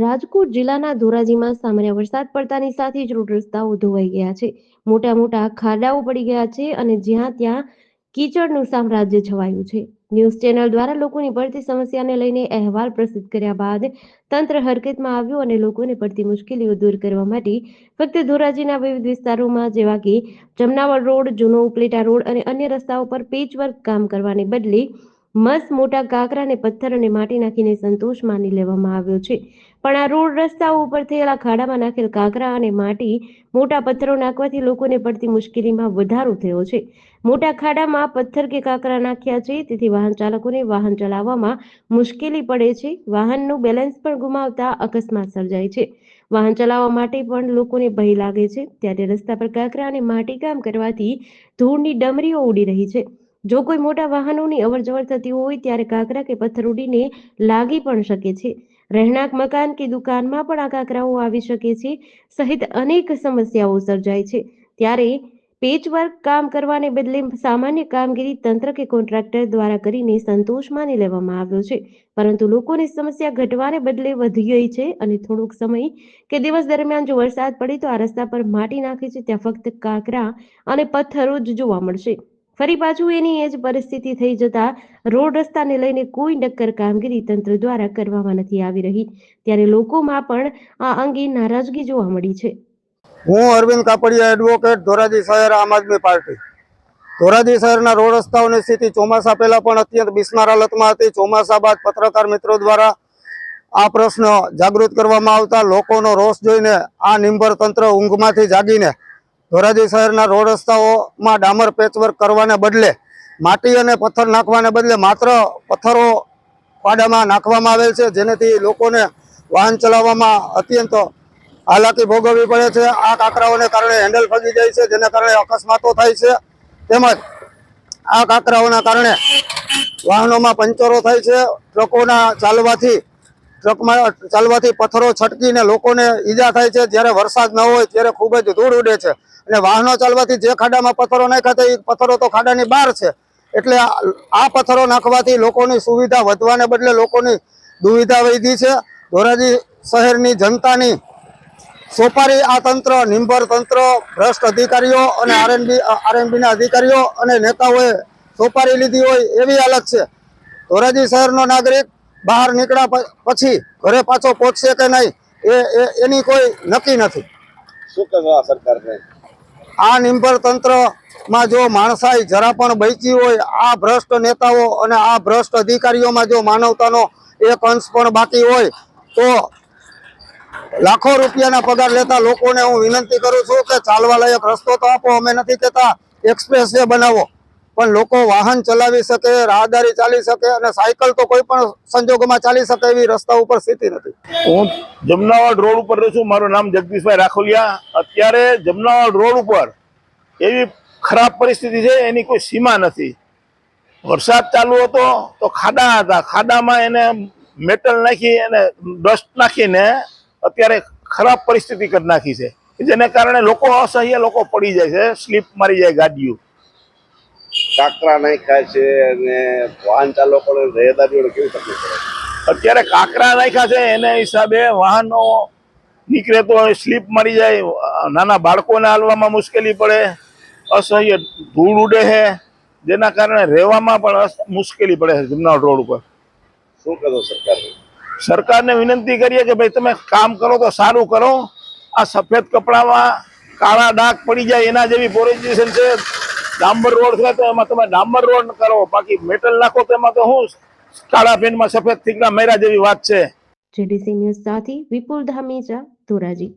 રાજકોટ જિલ્લાના ધોરાજીમાં સામાન્ય વરસાદ પડતાની સાથે જ રોડ રસ્તાઓ ધોવાઈ ગયા છે. મોટા મોટા ખાડાઓ પડી ગયા છે અને જ્યાં ત્યાં કીચડનું સામ્રાજ્ય છવાયું છે. ન્યૂઝ ચેનલ દ્વારા લોકોની પડતી સમસ્યાને લઈને અહેવાલ પ્રસિદ્ધ કર્યા બાદ તંત્ર હરકતમાં આવ્યું અને લોકોને પડતી મુશ્કેલીઓ દૂર કરવા માટે ફક્ત ધોરાજીના વિવિધ વિસ્તારોમાં જેવા કે જમનાવળ રોડ, જૂનો ઉપલેટા રોડ અને અન્ય રસ્તાઓ પર પેચવર્ક કામ કરવાને બદલે મસ્ત મોટા કાંકરા અને પથ્થર અને માટી નાખીને સંતોષ માની લેવામાં આવ્યો છે. પણ આ રોડ રસ્તાઓ ઉપર થયેલા ખાડામાં નાખેલ કાંકરા અને માટી મોટા પથ્થરો નાખવાથી લોકોને પડતી મુશ્કેલીમાં વધારો થયો છે. મોટા ખાડામાં પથ્થર કે કાંકરા નાખ્યા છે, તેથી વાહન ચાલકોને વાહન ચલાવવામાં મુશ્કેલી પડે છે. વાહનનું બેલેન્સ પણ ગુમાવતા અકસ્માત સર્જાય છે. વાહન ચલાવવા માટે પણ લોકોને ભય લાગે છે. ત્યારે રસ્તા પર કાંકરા અને માટી કામ કરવાથી ધૂળની ડમરીઓ ઉડી રહી છે. જો કોઈ મોટા વાહનોની અવરજવર થતી હોય ત્યારે કાંકરા કે પથ્થર ઉડીને લાગી પણ શકે છે. રહેણાંક મકાન કે દુકાનમાં પણ આ કાંકરાઓ આવી શકે છે, સહિત અનેક સમસ્યાઓ સર્જાય છે. ત્યારે પેચવર્ક કામ કરવાને બદલે સામાન્ય કામગીરી તંત્ર કે કોન્ટ્રાક્ટર દ્વારા કરીને સંતોષ માની લેવામાં આવ્યો છે. પરંતુ લોકોની સમસ્યા ઘટવાને બદલે વધી ગઈ છે અને થોડોક સમય કે દિવસ દરમિયાન જો વરસાદ પડે તો આ રસ્તા પર માટી નાખે છે, ત્યાં ફક્ત કાંકરા અને પથ્થરો જ જોવા મળશે. ફરી પાછું એની એ જ પરિસ્થિતિ થઈ જતા રોડ રસ્તાને લઈને કોઈ નક્કર કામગીરી તંત્ર દ્વારા કરવામાં નથી આવી રહી. ત્યારે લોકોમાં પણ આ અંગે નારાજગી જોવા મળી છે. હું અરવિંદ કાપડિયા એડવોકેટ ધોરાજી શહેર, આમ આદમી પાર્ટી. ધોરાજી શહેરના રોડ રસ્તાઓની સ્થિતિ ચોમાસા પહેલા પણ અત્યંત બિસ્માર હાલતમાં હતી. ચોમાસા બાદ પત્રકાર મિત્રો દ્વારા આ પ્રશ્ન જાગૃત કરવામાં આવતા લોકોનો રોષ જોઈને આ નિંભર તંત્ર ઊંઘમાંથી જાગીને ધોરાજી શહેરના રોડ રસ્તાઓમાં ડામર પેચવર્ક કરવાને બદલે, માટી અને પથ્થર નાખવાને બદલે માત્ર પથ્થરો પાડામાં નાખવામાં આવેલ છે, જેનાથી લોકોને વાહન ચલાવવામાં અત્યંત હાલાકી ભોગવવી પડે છે. આ કાંકરાઓને કારણે હેન્ડલ ફગી જાય છે, જેના કારણે અકસ્માતો થાય છે. તેમજ આ કાંકરાઓના કારણે વાહનોમાં પંચરો થાય છે. ટ્રકોના ચાલવાથી ટ્રકમાં ચાલવાથી પથ્થરો છટકીને લોકોને ઈજા થાય છે. જ્યારે વરસાદ ન હોય ત્યારે ખૂબ જ ધૂળ ઉડે છે. અને વાહનો ચાલવાથી જે ખાડામાં પથ્થરો નાખ્યા હતા એ પથ્થરો તો ખાડાની બહાર છે. એટલે આ પથ્થરો નાખવાથી લોકોની સુવિધા વધવાને બદલે લોકોની દુવિધા વધી છે. ધોરાજી શહેરની જનતાની સોપારી આ તંત્ર, નિંભર તંત્ર, ભ્રષ્ટ અધિકારીઓ અને આરએનબી આરએનબીના અધિકારીઓ અને નેતાઓએ સોપારી લીધી હોય એવી હાલત છે. ધોરાજી શહેરનો નાગરિક બહાર નીકળ્યા પછી ઘરે પાછો પહોંચશે કે નહીં એ એની કોઈ નક્કી નથી. શું કહેશો આ સરકારને? આ તંત્રમાં જો માણસાઈ જરા પણ બચી હોય આ ભ્રષ્ટ નેતાઓ અને આ ભ્રષ્ટ અધિકારીઓમાં જો માનવતાનો એક અંશ પણ બાકી હોય તો લાખો રૂપિયાના પગાર લેતા લોકોને હું વિનંતી કરું છું કે ચાલવા લાયક રસ્તો તો આપો અમે નથી કહેતા એક્સપ્રેસ વે બનાવો. પણ લોકો વાહન ચલાવી શકે, રાહદારી ચાલી શકે અને સાયકલ તો કોઈ પણ સંજોગોમાં ચાલી શકે એવી રસ્તા ઉપર સ્થિતિ નથી. હું જમનાવાડ રોડ ઉપર રહું છું. મારું નામ જગદીશભાઈ રાખોલિયા. અત્યારે જમનાવાડ રોડ ઉપર એવી ખરાબ પરિસ્થિતિ છે, એની કોઈ સીમા નથી. વરસાદ ચાલુ હતો તો ખાડા હતા. ખાડામાં એને મેટલ નાખી અને ડસ્ટ નાખીને અત્યારે ખરાબ પરિસ્થિતિ કરી નાખી છે. જેને કારણે લોકો અસહ્ય લોકો પડી જાય છે. સ્લીપ મારી જાય ગાડીઓ. કાંકરા નાખ્યા છે અને વાહન ચાલકોને રહેદારીઓને કેવી તકલીફ પડે અત્યારે કાંકરા નાખ્યા છે એના હિસાબે વાહનો નીકળે તો સ્લીપ મારી જાય નાના બાળકોને હાલવામાં મુશ્કેલી પડે અસહ્ય ધૂળ ઉડે છે જેના કારણે રહેવામાં પણ મુશ્કેલી પડે છે જમનાવડ રોડ ઉપર. શું કરો સરકાર? સરકારને વિનંતી કરીએ કે ભાઈ તમે કામ કરો તો સારું કરો આ સફેદ કપડામાં કાળા ડાઘ પડી જાય એના જેવી પોલિટિશિયન છે ડાંબર રોડ છે તો એમાં તમે ડાંબર રોડ કરો. બાકી મેટલ નાખો તો એમાં તો શું કાળા પેનમાં સફેદ થીકડા મેરા જેવી વાત છે. જીડીસી ન્યૂઝ સાથે વિપુલ ધામેજા ધોરાજી.